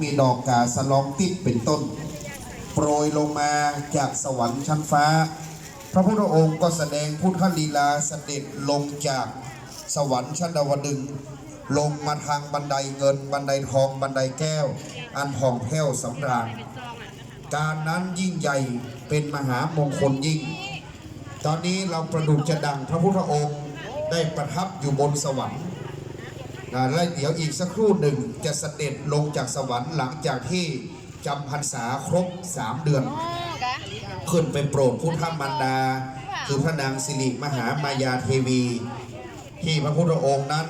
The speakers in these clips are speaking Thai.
มีดอกกาสลองติดเป็นต้น โปรยลงมาจากสวรรค์ชั้นฟ้า พระพุทธองค์ก็แสดงพุทธลีลาเสด็จลงจากสวรรค์ชั้นดาวดึง ลงมาทางบันไดเงินบันไดทองบันไดแก้ว อันผ่องแผ้วสำราญการนั้นยิ่งใหญ่เป็นมหามงคลยิ่ง ตอนนี้เราประดุจจะดังพระพุทธองค์ได้ประทับอยู่บนสวรรค์ และเดี๋ยวอีกสักครู่หนึ่งจะเสด็จลงจากสวรรค์หลังจากที่จำพรรษาครบสามเดือน ขึ้นไปโปรดพุทธมารดา คือพระนางสิริมหามายาเทวี ที่พระพุทธองค์นั้น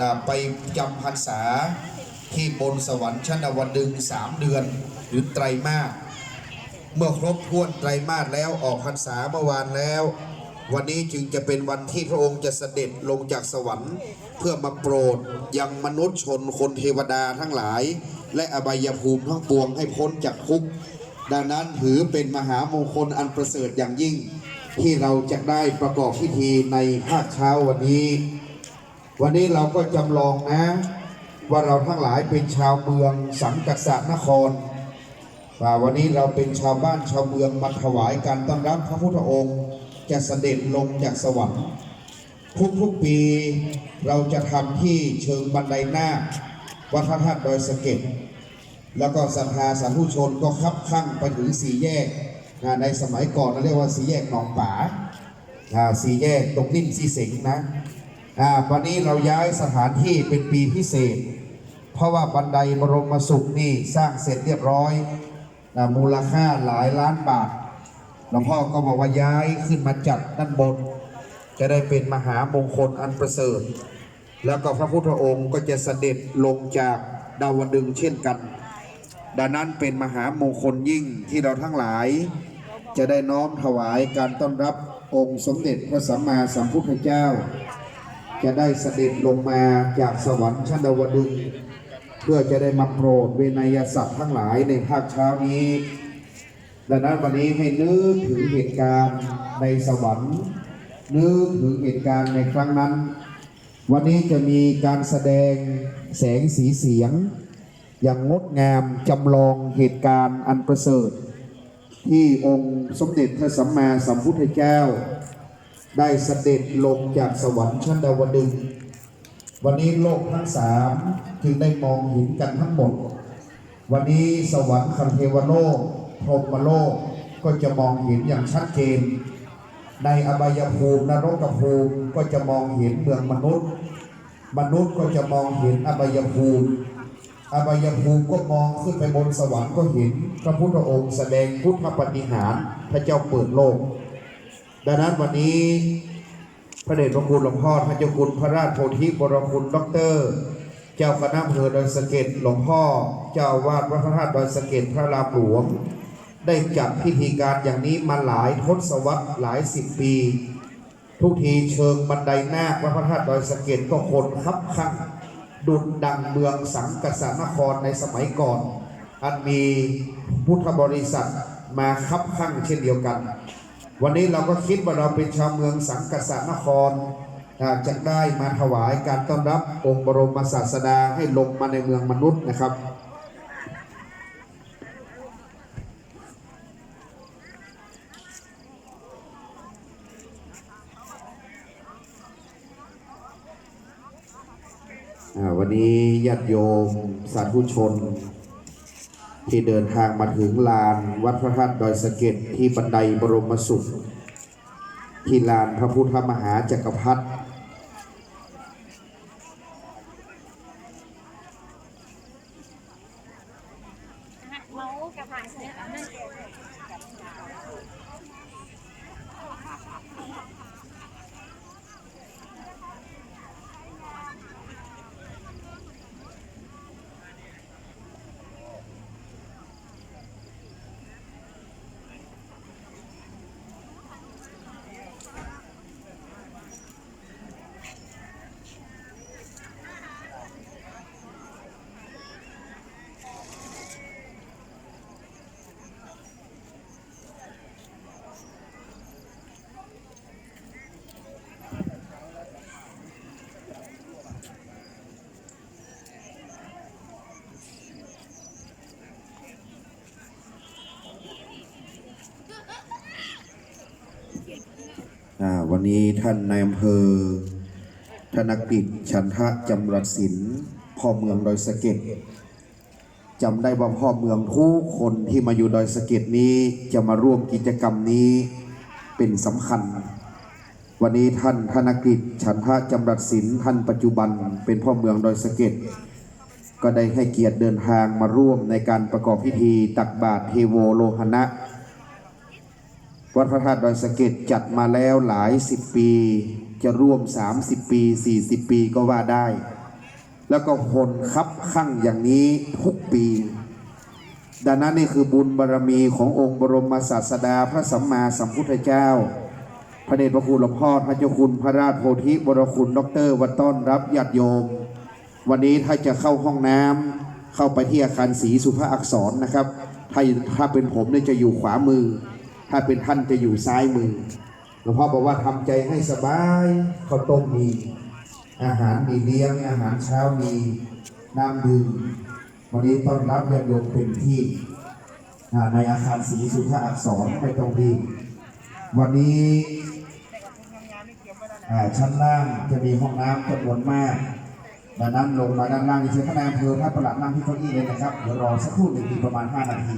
นะไปจำพรรษาที่บนสวรรค์ชั้นดาวดึงส์สามเดือนหรือไตรมาสเมื่อครบถ้วนไตรมาสแล้วออกพรรษาเมื่อวานแล้ว วันนี้จึงจะเป็นวันที่พระองค์จะเสด็จลงจากสวรรค์ เพื่อมาโปรดยังมนุษย์ชนคนเทวดาทั้งหลาย และอบายภูมิทั้งปวงให้พ้นจากทุกข์ดังนั้นถือเป็นมหามงคลอันประเสริฐอย่างยิ่ง ที่เราจะได้ประกอบพิธีในภาคเช้าวันนี้ วันนี้เราก็จำลองนะ ว่าเราทั้งหลายเป็นชาวเมืองสังกัสสนครว่าวันนี้เราเป็นชาวบ้านชาวเมืองมาถวายการต้อนรับพระพุทธองค์ จะเสด็จลงจากสวรรค์ ทุกๆปีเราจะทำที่เชิงบันไดหน้าวัดพระธาตุดอยสะเก็ดแล้วก็ศรัทธาสาธุชนก็คับข้างไปถึงสี่แยกอ่าในสมัยก่อนเราเรียกว่าสี่แยกหนองป่าสี่แยกตรงนิ่มสีเสงนะอ่าวันนี้เราย้ายสถานที่เป็นปีพิเศษ เพราะว่าบันไดบรมสุขนี่สร้างเสร็จเรียบร้อยนะมูลค่าหลายล้านบาท หลวงพ่อก็บอกว่าย้ายขึ้นมาจัดด้านบน จะได้เป็นมหามงคลอันประเสริฐ แล้วก็พระพุทธองค์ก็จะเสด็จลงจากดาวดึงเช่นกัน ดังนั้นเป็นมหามงคลยิ่งที่เราทั้งหลาย จะได้น้อมถวายการต้อนรับองค์สมเด็จพระสัมมาสัมพุทธเจ้า จะได้เสด็จลงมาจากสวรรค์ชั้นดาวดึงเพื่อจะได้มาโปรดเวนยสัตว์ทั้งหลายในภาคเช้านี้ ดังนั้นวันนี้ให้นึกถึงเหตุการณ์ในสวรรค์นึกถึงเหตุการณ์ในครั้งนั้น วันนี้จะมีการแสดงแสงสีเสียง อย่างงดงามจำลองเหตุการณ์อันประเสริฐ ที่องค์สมเด็จพระสัมมาสัมพุทธเจ้า ได้เสด็จลงจากสวรรค์ชั้นดาวดึงวันนี้โลกทั้งสามจึงได้มองเห็นกันทั้งหมด วันนี้สวรรค์คันเทวโลก พรหมโลกก็จะมองเห็นอย่างชัดเจน ในอบายภูมินรกภูมิก็จะมองเห็นเมืองมนุษย์ มนุษย์ก็จะมองเห็นอบายภูมิอบายภูมิก็มองขึ้นไปบนสวรรค์ก็เห็นพระพุทธองค์แสดงพุทธปฏิหารพระเจ้าเปิดโลก ดังนั้นวันนี้พระเดชพระคุณหลวงพ่อท่านเจ้าคุณพระราชโพธิบรมคุณด็อกเตอร์ เจ้าคณะอำเภอดอยสะเก็ดหลวงพ่อ เจ้าอาวาดวัดพระธาตุดอยสะเก็ดพระรามหลวง ได้จัดพิธีการอย่างนี้มาหลายทศวรรษหลายสิบปี ทุกทีเชิงบันไดหน้าควัดพระธาตุดอยสะเก็ดก็คนคับข้างดุดดังเมืองสังกษานครในสมัยก่อน อันมีพุทธบริษัทมาคับข้างเช่นเดียวกัน วันนี้เราก็คิดว่าเราเป็นชาวเมืองสังกษานครจะได้มาถวายการต้อนรับองค์บรมศาสดาให้ลงมาในเมืองมนุษย์นะครับ อ่า วันนี้ญาติโยมสาธุชน ที่เดินทางมาถึงลานวัดพระธาตุดอยสะเก็ดที่บันไดบรมสุข ที่ลานพระพุทธมหาจักรพรรดิเมาส์กับผ่านเนี่ยนั่น วันนี้ท่านนายอำเภอ ธนกฤษชันทะจำรัดศิลป์พ่อเมืองดอยสะเก็ดจำได้ว่าพ่อเมืองทุกคนที่มาอยู่ดอยสะเก็ดนี้จะมาร่วมกิจกรรมนี้เป็นสำคัญ วันนี้ท่านธนกฤษชันทะจำรัดศิลป์ท่านปัจจุบันเป็นพ่อเมืองดอยสะเก็ดก็ได้ให้เกียรติเดินทางมาร่วมในการประกอบพิธีตักบาตรเทโวโลหณะ วัดพระธาตุดอยสะเก็ดจัดมาแล้วหลายสิบปี จะร่วม 30 ปี 40 ปีก็ว่าได้ แล้วก็คนคับข้างอย่างนี้ทุกปี ดังนั้นนี่คือบุญบารรมีขององค์บรมศาสดาพระสัมมาสัมพุทธเจ้า พระเดชพระคุณหลวงพ่อพระเจ้าคุณพระราชโพธิบรคุณดรวัดต้อนรับญาติโยม วันนี้ถ้าจะเข้าห้องน้ำเข้าไปที่อาคารศรีสุภาอักษรนะครับถ้าถ้าเป็นผมเนี่ยจะอยู่ขวามือ ถ้าเป็นท่านจะอยู่ซ้ายมือหลวงพ่อบอกว่าทำใจให้สบายข้าวต้มมี อาหารมีเลี้ยงอาหารเช้ามีน้ำดื่มวันนี้ต้อนรับญาติโยมเต็มที่ในอาคารศรีสุภาอักษรไม่ต้องรีบวันนี้ชั้นล่างจะมีห้องน้ำจำนวนมากดังนั้นลงมาด้านล่างนี่เชิญท่านนายอำเภอท่านประหลัดนั่งที่เก้าอี้เลยนะครับ เดี๋ยวรอสักครู่หนึ่งอีประมาณ 5 นาที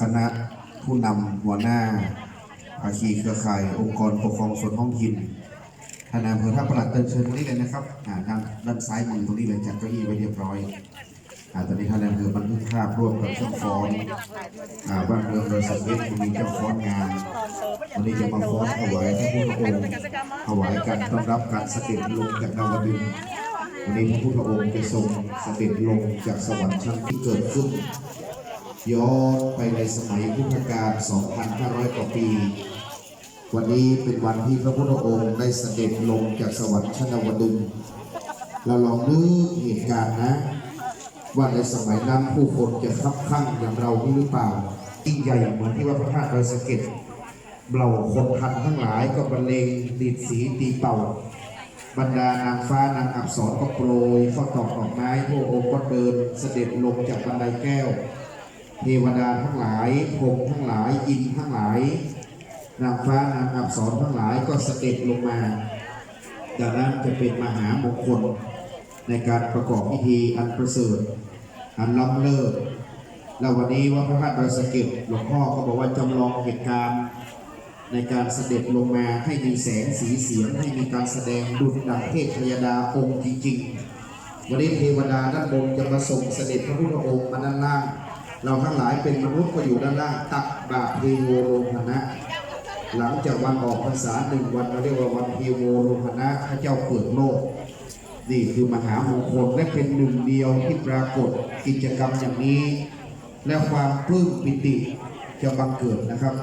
คณะผู้นำหัวหน้าภาคีเครือข่ายองค์กรปกครองส่วนท้องถิ่นท่านายอำเภอท่าประหลัดเดินเชิญตรงนี้เลยนะครับอ่าด้านด้านซ้ายมือตรงนี้เลยจัดเก้าอี้ไว้เรียบร้อยอตอนนี้ท่านายอำเภอบันทึกภาพร่วมกับช่างฟ้อนอบ้านเมืองโดยสังเกตคุณมีเจ้าฟ้อนงานวันนี้จะมาฟ้อนถวายพระพุทธองค์ถวายการต้อนรับการเสด็จลงจากดาวดึงวันนี้พระพุทธองค์จะทรงเสด็จลงจากสวรรค์ชั้นที่เกิดขึ้น ย้อนไปในสมัยพุทธกาล 2,500 กว่าปี วันนี้เป็นวันที่พระพุทธองค์ได้เสด็จลงจากสวรรค์ชั้นวดึงเราลองนึกเหตุการณ์นะ ว่าในสมัยนั้นผู้คนจะคับข้างอย่างเรานี่หรือเปล่ายิ่งใหญ่เหมือนที่ว่าพระธาตุดอยสะเก็ดเราคนทันทั้งหลายก็บรรเลงดีดสีตีเป่า บรรดานางฟ้านางอับสรก็โปรยเข้าตอกดอกไม้พระองค์ก็เดินเสด็จลงจากบันไดแก้ว เทวดาทั้งหลายพรมทั้งหลายอินทั้งหลาย นางฟ้านางอับสรทั้งหลายก็เสด็จลงมา ดังนั้นจะเป็นมหามงคลในการประกอบพิธีอันประเสริฐอันล้ำเลิศแล้ววันนี้วัดพระธาตุดอยสะเก็ดหลวงพ่อก็บอกว่าจำลองเหตุการณ์ในการเสด็จลงมาให้มีแสงสีเสียงให้มีการแสดงดุจดังเทพยดาองค์จริงๆวันนี้เทวดาด้านบนจะมาส่งเสด็จพระพุทธองค์มาด้านล่าง เราทั้งหลายเป็นมนุษย์ก็อยู่ด้านล่างตักบาตรเทโวโลหณะหลังจากวันออกพรรษาหนึ่งวันเราเรียกว่าวันเทโวโลหณะพระเจ้าเปิดโลกนี่คือมหามงคลและเป็นหนึ่งเดียวที่ปรากฏกิจกรรมอย่างนี้ และความปลื้มปิติจะบังเกิดนะครับ